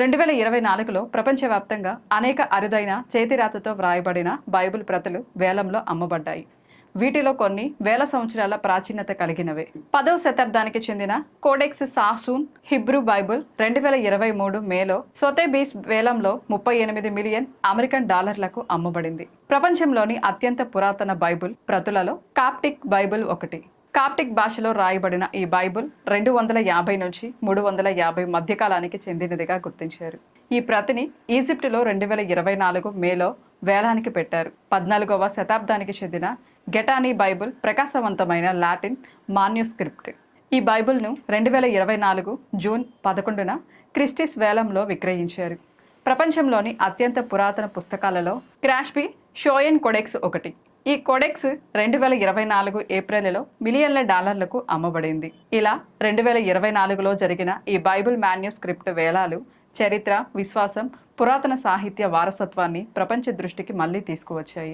రెండు వేల ఇరవై నాలుగులో ప్రపంచవ్యాప్తంగా అనేక అరుదైన చేతిరాతతో వ్రాయబడిన బైబిల్ ప్రతులు వేలంలో అమ్మబడ్డాయి. వీటిలో కొన్ని వేల సంవత్సరాల ప్రాచీనత కలిగినవే. పదవ శతాబ్దానికి చెందిన కోడెక్స్ సాహసూన్ హిబ్రూ బైబిల్ రెండు వేల ఇరవై మూడు మేలో సొతేబీస్ వేలంలో ముప్పై ఎనిమిది మిలియన్ అమెరికన్ డాలర్లకు అమ్మబడింది. ప్రపంచంలోని అత్యంత పురాతన బైబిల్ ప్రతులలో కాప్టిక్ బైబుల్ ఒకటి. కాప్టిక్ భాషలో రాయబడిన ఈ బైబిల్ రెండు వందల యాభై నుంచి మూడు వందల యాభై మధ్యకాలానికి చెందినదిగా గుర్తించారు. ఈ ప్రతిని ఈజిప్టులో రెండు వేల ఇరవై నాలుగు మేలో వేలానికి పెట్టారు. పద్నాలుగవ శతాబ్దానికి చెందిన గెటానీ బైబుల్ ప్రకాశవంతమైన లాటిన్ మాన్యుస్క్రిప్ట్. ఈ బైబిల్ను రెండు వేల ఇరవై నాలుగు జూన్ పదకొండున క్రిస్టిస్ వేలంలో విక్రయించారు. ప్రపంచంలోని అత్యంత పురాతన పుస్తకాలలో క్రాష్బీ షోయన్ కొడెక్స్ ఒకటి. ఈ కొడెక్స్ రెండు వేల ఇరవై నాలుగు ఏప్రిల్లో మిలియన్ల డాలర్లకు అమ్మబడింది. ఇలా రెండు వేల ఇరవై నాలుగులో జరిగిన ఈ బైబిల్ మాన్యుస్క్రిప్ట్ వేలాలు చరిత్ర విశ్వాసం పురాతన సాహిత్య వారసత్వాన్ని ప్రపంచ దృష్టికి మళ్ళీ తీసుకువచ్చాయి.